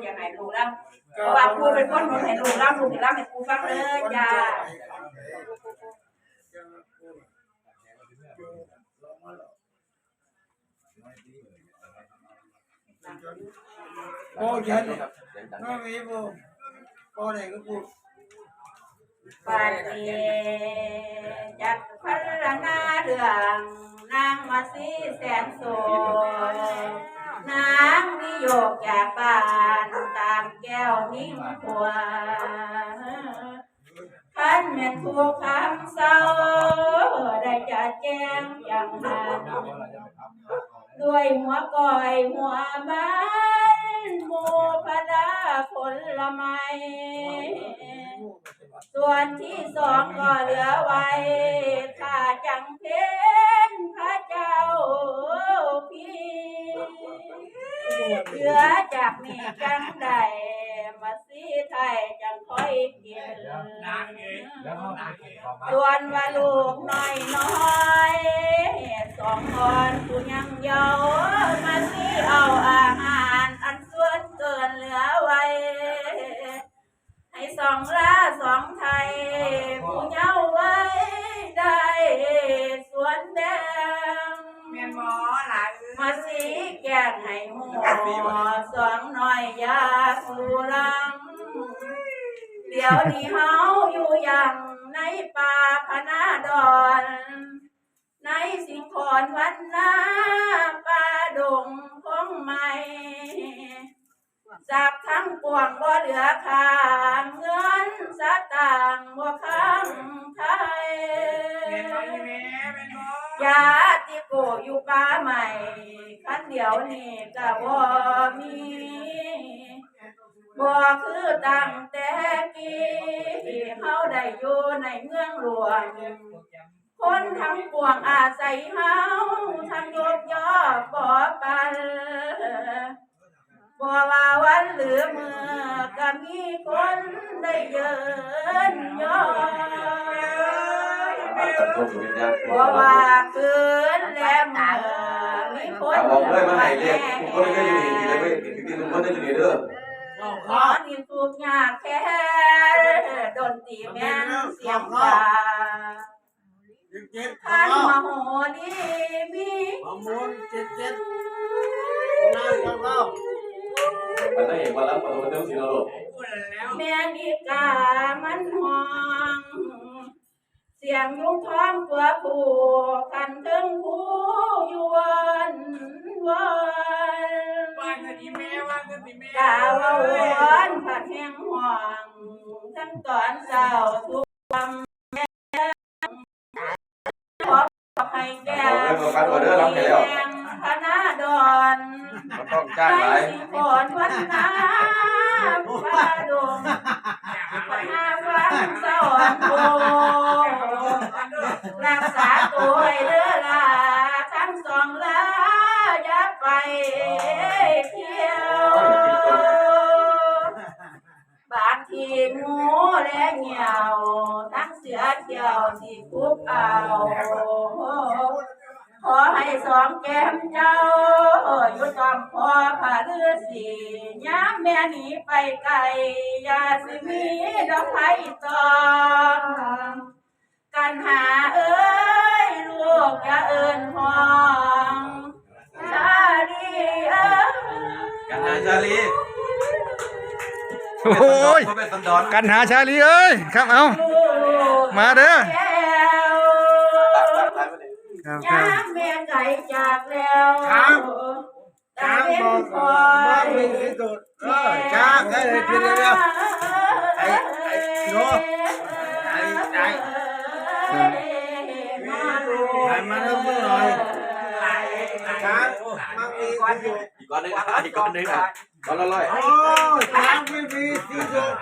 อยากให้ลูกแล้วเพราะว่าปูเป็นคนหนุนให้ลูกแล้วลูกให้รับให้ปูฟังเลยจ้าโอ้ยันไม่มีโบโอ้ไหนก็พูดปาฏิจักพัลนาเรื่องนางมาสีแสนโสนางนิโยกจากบ้าน นแม่นถูกคำเศร้าได้จะแจ้งอย่างหันด้วยหัวก้อยหัวบ้านหมูพะดาผลไม้ส่วนที่สองก็เหลือไว้ข้าจังเพนพระเจ้าพี่เหลือจากนี้จังใด มาสีไทยจังค่อยกินส่วนว่าลูกน้อยน้อยสองคนผู้ยังเยาว์มาสิเอาอาหารอันส่วนเกินเหลือไว้ ให้สองลาสองไทยผู้เยาว์ไว้ได้ส่วนแบ่งแม่นบ่หลาย มาสีแกงให้หมูสองหน้อยยาสูรัง เดี๋ยวนี้เฮาอยู่อย่างในป่าพนาดอน ในสิงคอนวันนาป่าดงพงไม้จับทั้งปวงบ่เหลือค่าเงินสตางบ่ค้ำไทยแม่นบ่อีแม่แม่นบ่ยาติโกอยู่ป่าใหม่คันเดียวนี่ก็บ่มีบ่คือตั้งแต่กี้ที่เฮาได้อยู่ในเมืองหลวง คนทั้งปวงอาศัยเฮาทั้งยกย่อบ่ปันบ่ว่าวันหรือมือก็มีคนได้เยินยอ ตัดต้นวิญญาณเพราะว่าเกินแล้วมื่อมีคนเอาบอกเลยมาให้เรียกทุกคนก็อยู่นี่เลยเว้ยที่ทุกคนได้อยู่นี่เด้อขอนินทุกยากแค่ดนตรีแม่นเสียงตาเจ็ดท่านมโหดีมีฮอร์โมนเจ็ดเจ็ดน้าเก้าเก้ามันได้เห็นว่ารับประตูเต็มสีแล้วหรอแม่นิกามันห่วง เสียงยุงท้องกว่าผู้กันถึงผู้อยู่วันวัว่านกันอีแม่ว่านกันอีแม่กาว่าวนผัดแห้งห่วงทั้งตอนเช้าทุกวันแม่ขอให้แก่แงพนาดอนมันต้องจ้างหลายสิฝนวันนาฟ้าด ไปเที่ยว บางทีงูและเหงี่ยว ทั้งเสือเที่ยวที่คุกเอา ขอให้สองแก้มเจ้า อยู่ตอมพอผ่าเรือสีย้ำแม่หนีไปไกล อย่าสิมีดอกไม้ตองกันหา ลีโอ้ยเขาเป็นสันดอนกันหาชาลีเอ้ยครับเอามาเด้อแก้วครับครัย้บำแม่ไก่จากแล้วช้างตาช้างเล่บอนกคอว่ายไม่ที่สุดเออช้างได้เลยกินเลยเดียว อีกก้อนหนึงอะอีกก้อนหนึงอะก้อนละร้อย โอ้ช้างไม่มีที่สุด